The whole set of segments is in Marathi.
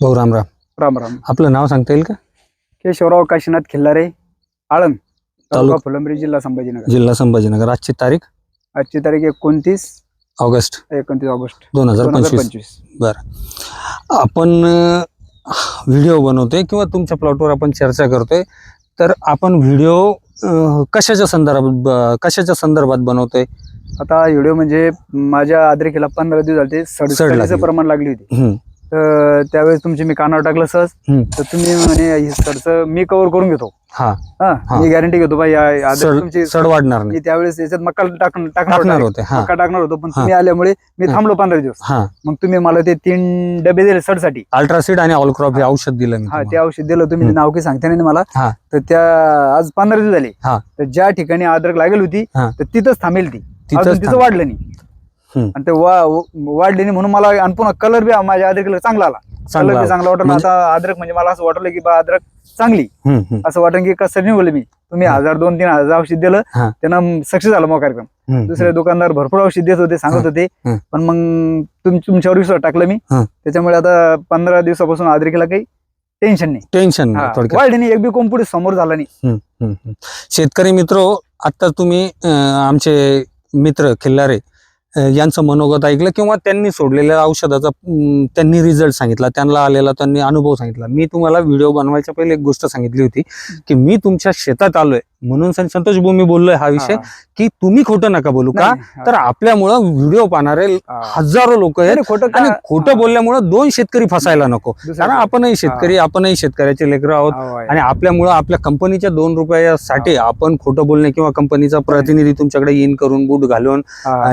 भाऊ रामराम राम. राम आपलं नाव सांगता येईल का? केशवराव काशीनाथ खिल्लारे आळंद तालुका तालुका फुलंब्री जिल्हा संभाजीनगर. जिल्हा संभाजीनगर. आजची तारीख? आजची तारीख एकोणतीस ऑगस्ट. एकोणतीस ऑगस्ट. दोन हजार दोन हजार पंचवीस. पंचवीस आपण व्हिडिओ बनवतोय किंवा तुमच्या प्लॉटवर आपण चर्चा करतोय तर आपण व्हिडिओ कशाच्या संदर्भात कशाच्या संदर्भात बनवतोय? आता व्हिडिओ म्हणजे माझ्या आद्रिकेला पंधरा दिवस झाले सड सडसडीचं लागली. प्रमाण लागली होती. हम्म, तर त्यावेळेस तुमची मी कानावर टाकलं सहज. तर तुम्ही म्हणे सडचं मी कव्हर करून घेतो हा. मी गॅरंटी घेतो बाई तुमची सड वाढणार मी नाही त्यावेळेस याच्यात मक्का टाक- टाकणार टाकणार होतो मक्का टाकणार होतो पण. तुम्ही आल्यामुळे मी. थांबलो पंधरा दिवस मग तुम्ही मला ते तीन डबे दिले सडसाठी अल्ट्रासीड आणि ऑलक्रॉप हे औषध दिलं हा ते. औषध दिलं तुम्ही. नाव काही सांगता नाही मला. तर त्या आज पंधरा दिवस झाले. तर ज्या ठिकाणी अद्रक लागेल होती. तर तिथंच थांबेल ती तिथं. वाढलं नाही. आणि ते वाढले म्हणून मला आणि पुन्हा कलर बी माझ्या अद्रकला चांगला आला. कलर चांगला बी चांगला वाटला. म्हणजे- आता अद्रक म्हणजे मला असं वाटलं की बा अद्रक चांगली. असं वाटलं की कसं निवडलं मी. तुम्ही. हजार दोन तीन हजार औषध दिलं. त्यांना सक्सेस झाला मग कार्यक्रम. दुसरे दुकानदार भरपूर औषध देत होते सांगत होते. पण मग तुम तुमच्यावर विश्वास टाकलं मी. त्याच्यामुळे आता पंधरा दिवसापासून अद्रकीला काही टेन्शन नाही. टेन्शन नाही एक बी कोंपुढे समोर झाला नाही. शेतकरी मित्र आता तुम्ही आमचे मित्र खिल्लारे यांचं मनोगत ऐकलं किंवा त्यांनी सोडलेल्या औषधाचा त्यांनी रिझल्ट सांगितला त्यांना आलेला त्यांनी अनुभव सांगितला. मी तुम्हाला व्हिडिओ बनवायच्या पहिले एक गोष्ट सांगितली होती की मी तुमच्या शेतात आलोय म्हणून संतोष भाऊ मी बोललोय हा विषय की तुम्ही खोटं नका बोलू का. तर आपल्यामुळं व्हिडिओ पाहणारे. हजारो लोक आहेत खोटं आणि खोटं. बोलल्यामुळं दोन शेतकरी फसायला नको कारण? आपणही शेतकरी आपणही शेतकऱ्याचे लेकरं आहोत. आणि आपल्यामुळं आपल्या कंपनीच्या दोन रुपयासाठी आपण खोटं बोलणे किंवा कंपनीचा प्रतिनिधी तुमच्याकडे येईन करून बूट घालून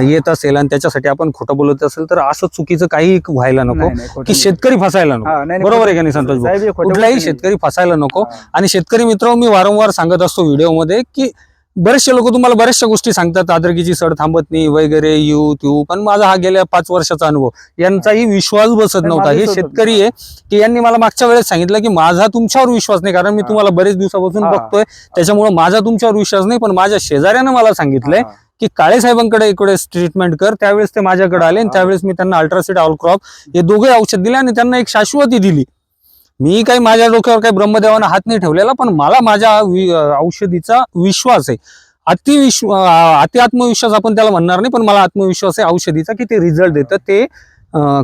येत असेल आणि त्याच्यासाठी आपण खोटं बोलत असेल तर असं चुकीचं काही व्हायला नको की. शेतकरी फसायला नको बरोबर आहे का नाही संतोष भाऊ? कुठलाही. शेतकरी फसायला नको. आणि शेतकरी मित्र मी वारंवार सांगत असतो व्हिडिओमध्ये की बरेचसे लोक तुम्हाला बऱ्याचशा गोष्टी सांगतात आदरकीची सड थांबत नाही वगैरे यू त्यू पण माझा हा गेल्या पाच वर्षाचा अनुभव यांचाही विश्वास बसत नव्हता हे. शेतकरी आहे की यांनी मला मागच्या वेळेस सांगितलं की माझा तुमच्यावर विश्वास नाही कारण मी. तुम्हाला बरेच दिवसापासून. बघतोय त्याच्यामुळे माझा तुमच्यावर विश्वास नाही पण माझ्या शेजाऱ्यानं मला सांगितलंय. की काळे साहेबांकडे इकडे ट्रीटमेंट कर त्यावेळेस ते माझ्याकडे आले आणि. त्यावेळेस मी त्यांना अल्ट्रासिड ऑलक्रॉप हे दोघे औषध दिले आणि त्यांना एक शाश्वती दिली मी काही माझ्या डोक्यावर काही ब्रह्मदेवानं हात नाही ठेवलेला पण मला माझ्या औषधीचा विश्वास आहे. अति विश्व अं, अति आत्मविश्वास आपण त्याला म्हणणार नाही पण मला आत्मविश्वास आहे औषधीचा की ते रिझल्ट देतं. ते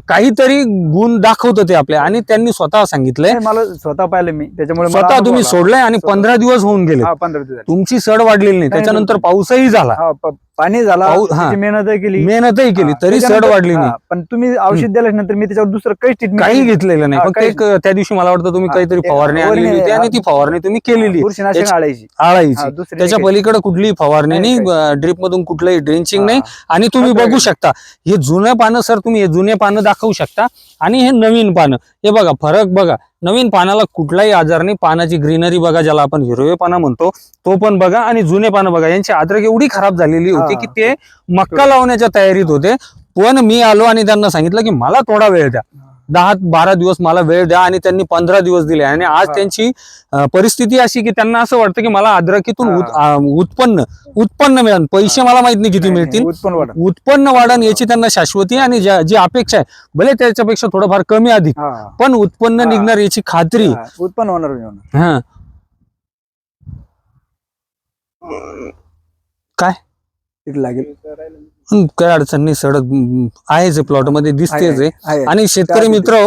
काहीतरी गुण दाखवतं ते आपले आणि त्यांनी स्वतः सांगितलंय मला स्वतः पाहिलं मी. त्याच्यामुळे स्वतः तुम्ही. सोडलंय आणि. पंधरा दिवस होऊन गेले पंधरा दिवस. तुमची सड वाढलेली नाही. त्याच्यानंतर पाऊसही झाला. पाणी झाला पाऊ- हा. त्याची मेहनत केली. मेहनतही केली हा, तरी सड त्याच्यानंतर- वाढली नाही. पण तुम्ही औषध दिल्याच्या नंतर मी त्याच्यावर दुसरं काहीच ट्रीटमेंट काही घेतलेलं नाही. हा, फक्त काहीच एक त्या दिवशी मला वाटतं तुम्ही हा, काहीतरी एक फवारणी फवारणी आणलेली होती. आहे, आणि ती फवारणी तुम्ही केलेली बुरशीनाशक त्याच्या- आळायची. दुसरी त्याच्या पलीकडे कुठलीही फवारणी नाही, नाही ड्रीप मधून कुठलंही ड्रेंचिंग काही. नाही. आणि तुम्ही सगळं बघू काही. शकता हे जुनं पानं सर तुम्ही हे जुने पानं दाखवू शकता. आणि हे नवीन पानं. हे बघा फरक बघा. नवीन पानाला कुठलाही आजार नाही पानाची ग्रीनरी बघा ज्याला आपण हिरवे पानं म्हणतो तो पण बघा आणि जुने पानं बघा. यांची अद्रक एवढी खराब झालेली होती. की ते मक्का लावण्याच्या तयारीत होते. पण मी आलो आणि त्यांना सांगितलं की मला थोडा वेळ द्या. दहा बारा दिवस मला वेळ द्या आणि त्यांनी पंधरा दिवस दिले. आणि आज. त्यांची परिस्थिती अशी की त्यांना असं वाटतं की मला अद्रकीतून उत्पन्न उत्पन्न मिळेल. पैसे मला माहीत नाही किती मिळतील. उत्पन्न वाढ उत्पन्न वाढन याची त्यांना शाश्वती आणि जी अपेक्षा आहे भले त्याच्यापेक्षा थोडंफार कमी अधिक. पण उत्पन्न. निघणार याची खात्री. उत्पन्न होणार. हा. किती लागेल. काही अडचण नाही सडक आहेच प्लॉटमध्ये दिसतेच आहे. आणि शेतकरी मित्र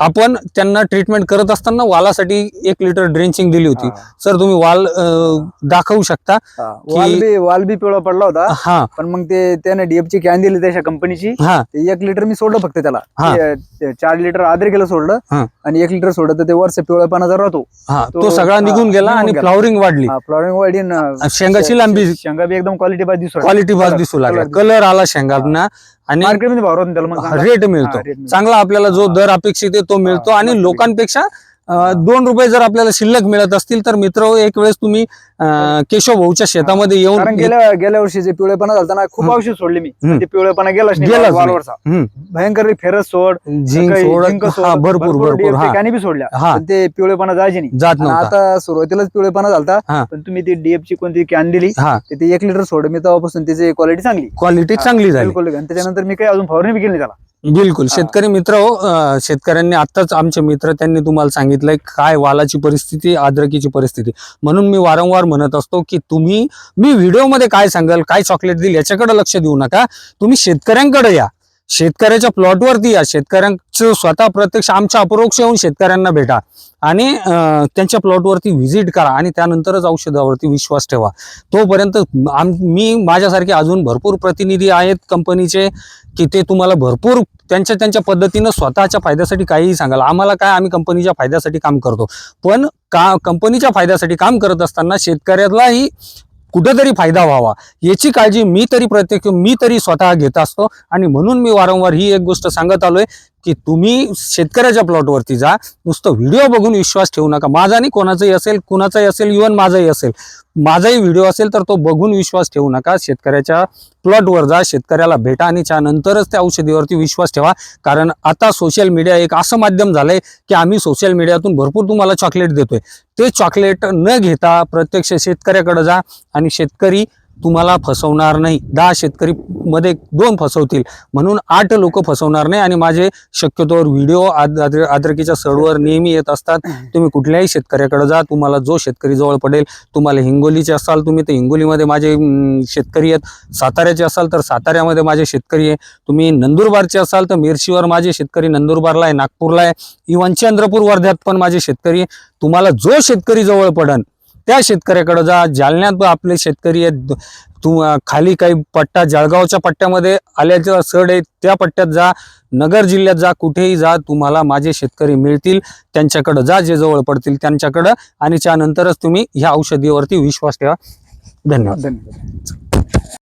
आपण त्यांना ट्रीटमेंट करत असताना वालासाठी एक लिटर ड्रेंचिंग दिली होती. हा, सर तुम्ही वाल अं, दाखवू शकता हा. वाल बी वाल बी पिवळा पडला होता. हा. पण मग ते त्याने डीएफ ची कॅन दिली त्याच्या कंपनीची हा. ते एक लिटर मी सोडलं फक्त त्याला. हा. ते- ते चार लिटर आदर केलं सोडलं. आणि एक लिटर सोडलं तर ते वर्ष पिवळेपणा जर राहतो. हा. तो- तो सगळा हा, निघून गेला निघून आणि गेला. फ्लॉवरिंग वाढली. फ्लॉरिंग वाढीन शेंगाची लांबी शेंगा बी एकदम क्वालिटी पाहिजे दिसू क्वालिटी कलर- दिसू लागला कलर कलर आला शेंगांना आणि मार्केटमध्ये भाव राहतो त्याला मग चांगला. रेट हा, मिळतो rate मिळतो. चांगला आपल्याला जो. दर अपेक्षित आहे तो मिळतो आणि. लोकांपेक्षा. दोन रुपये जर आपल्याला शिल्लक मिळत असतील तर मित्र एक वेळेस तुम्ही केशव भाऊच्या शेतामध्ये येऊन कारण गेल्या गेल्या वर्षी जे पिवळेपणा झाला ना खूप. औषध सोडले मी. हम्म. ते पिवळेपणा गेलाच नाही गेलाच नाही. वालवरचा हम्म, भयंकर फेरस सोड झिंक काही सोड झिंक सोड, हा भरपूर भरपूर हा. बी सोडल्या. हा. पण ते पिवळेपणा जायचे नाही. जात आणि नव्हता आता सुरुवातीलाच पिवळेपणा झालता हा. पण तुम्ही ती डीएफ ची कोणती कॅन दिली हा. तर ते एक लिटर सोड. मी तेव्हापासून त्याची क्वालिटी चांगली. क्वालिटी चांगली झाली. बिलकुल. आणि त्याच्यानंतर मी काही अजून फवारणी बी केली नाही त्याला. बिलकुल. शेतकरी मित्र हो शेतकऱ्यांनी आताच आमचे मित्र त्यांनी तुम्हाला सांगितलंय काय वालाची परिस्थिती अद्रकीची परिस्थिती. म्हणून मी वारंवार म्हणत असतो की तुम्ही मी व्हिडिओमध्ये काय सांगाल काय चॉकलेट देईल याच्याकडे लक्ष देऊ नका. तुम्ही शेतकऱ्यांकडे या. शेतकऱ्याच्या प्लॉटवरती या. शेतकऱ्यांचं स्वतः प्रत्यक्ष आमच्या अपरोक्ष येऊन शेतकऱ्यांना भेटा. आणि त्यांच्या प्लॉटवरती व्हिजिट करा आणि त्यानंतरच औषधावरती विश्वास ठेवा. तोपर्यंत आम मी माझ्यासारखे अजून भरपूर प्रतिनिधी आहेत कंपनीचे की ते तुम्हाला भरपूर त्यांच्या त्यांच्या पद्धतीनं स्वतःच्या फायद्यासाठी काहीही सांगाल. आम्हाला काय आम्ही कंपनीच्या फायद्यासाठी काम करतो. पण का कंपनीच्या फायद्यासाठी काम करत असताना शेतकऱ्यालाही कुठेतरी फायदा व्हावा. याची काळजी मी तरी प्रत्येक मी तरी स्वतः घेत असतो. आणि म्हणून मी वारंवार ही एक गोष्ट सांगत आलोय की तुम्ही शेतकऱ्याच्या प्लॉटवरती जा. नुसतं व्हिडिओ बघून विश्वास ठेवू नका. माझा नाही कोणाचाही असेल कुणाचाही असेल इव्हन माझाही असेल माझाही व्हिडिओ असेल तर तो बघून विश्वास ठेवू नका. शेतकऱ्याच्या प्लॉटवर जा. शेतकऱ्याला भेटा आणि त्यानंतरच त्या औषधीवरती विश्वास ठेवा. कारण आता सोशल मीडिया एक असं माध्यम झालंय की आम्ही सोशल मीडियातून भरपूर तुम्हाला चॉकलेट देतोय. ते चॉकलेट न घेता प्रत्यक्ष शेतकऱ्याकडे जा आणि शेतकरी तुम्हाला फसवणार नाही. दहा शेतकरी मध्ये दोन फसवतील. म्हणून आठ लोक फसवणार नाही आणि माझे शक्यतोवर व्हिडिओ आद आद्र- आद्रकीच्या सडवर नेहमी येत असतात. तुम्ही कुठल्याही शेतकऱ्याकडे जा तुम्हाला जो शेतकरी जवळ पडेल तुम्हाला हिंगोलीचे असाल तुम्ही तर हिंगोलीमध्ये माझे शेतकरी आहेत. साताऱ्याचे असाल तर साताऱ्यामध्ये माझे शेतकरी आहे. तुम्ही नंदुरबारचे असाल तर मिरशीवर माझे शेतकरी नंदुरबारला आहे नागपूरला आहे. इवन चंद्रपूर वर्ध्यात पण माझे शेतकरी आहे. तुम्हाला जो शेतकरी जवळ पडन त्या शेतकऱ्याकडे जा. जालन्यात आपले शेतकरी आहेत. तू खाली काही पट्टा जळगावच्या पट्ट्यामध्ये आल्याचं सड आहे त्या पट्ट्यात जा. नगर जिल्ह्यात जा कुठेही जा. तुम्हाला माझे शेतकरी मिळतील. त्यांच्याकडं जा जे जवळ पडतील त्यांच्याकडं. आणि त्यानंतरच तुम्ही ह्या औषधीवरती विश्वास ठेवा. धन्यवाद. धन्यवाद.